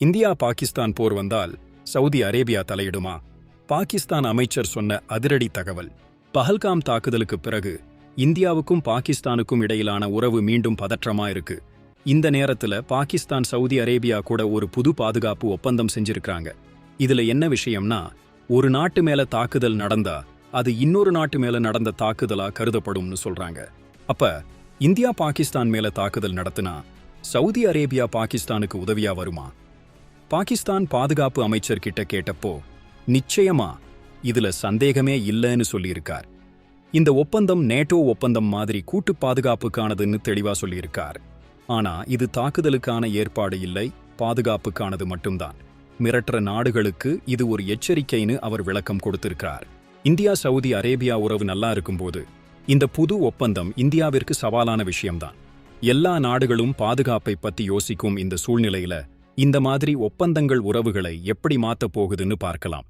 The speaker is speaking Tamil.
இந்தியா பாகிஸ்தான் போர் வந்தால் சவுதி அரேபியா தலையிடுமா? பாகிஸ்தான் அமைச்சர் சொன்ன அதிரடி தகவல். பஹல்காம் தாக்குதலுக்கு பிறகு இந்தியாவுக்கும் பாகிஸ்தானுக்கும் இடையிலான உறவு மீண்டும் பதற்றமா இருக்கு. இந்த நேரத்துல பாகிஸ்தான் சவுதி அரேபியா கூட ஒரு புது பாதுகாப்பு ஒப்பந்தம் செஞ்சிருக்காங்க இதுல என்ன விஷயம்னா ஒரு நாட்டு மேல தாக்குதல் நடந்தா அது இன்னொரு நாட்டு மேல நடந்த தாக்குதலா கருதப்படும்னு சொல்றாங்க. அப்ப இந்தியா பாகிஸ்தான் மேல தாக்குதல் நடத்தினா சவுதி அரேபியா பாகிஸ்தானுக்கு உதவியா வருமா? பாகிஸ்தான் பாதுகாப்பு அமைச்சர் கிட்ட கேட்டப்போ நிச்சயமா இதுல சந்தேகமே இல்லைன்னு சொல்லியிருக்கார். இந்த ஒப்பந்தம் நேட்டோ ஒப்பந்தம் மாதிரி கூட்டு பாதுகாப்புக்கானதுன்னு தெளிவா சொல்லியிருக்கார். ஆனா இது தாக்குதலுக்கான ஏற்பாடு இல்லை பாதுகாப்புக்கானது மட்டும்தான். மிரட்டுற நாடுகளுக்கு இது ஒரு எச்சரிக்கைன்னு அவர் விளக்கம் கொடுத்திருக்கிறார். இந்தியா சவுதி அரேபியா உறவு நல்லா இருக்கும்போது இந்த புது ஒப்பந்தம் இந்தியாவிற்கு சவாலான விஷயம்தான். எல்லா நாடுகளும் பாதுகாப்பை பத்தி யோசிக்கும் இந்த சூழ்நிலையில இந்த மாதிரி ஒப்பந்தங்கள் உறவுகளை எப்படி மாத்தப் போகுதுன்னு பார்க்கலாம்.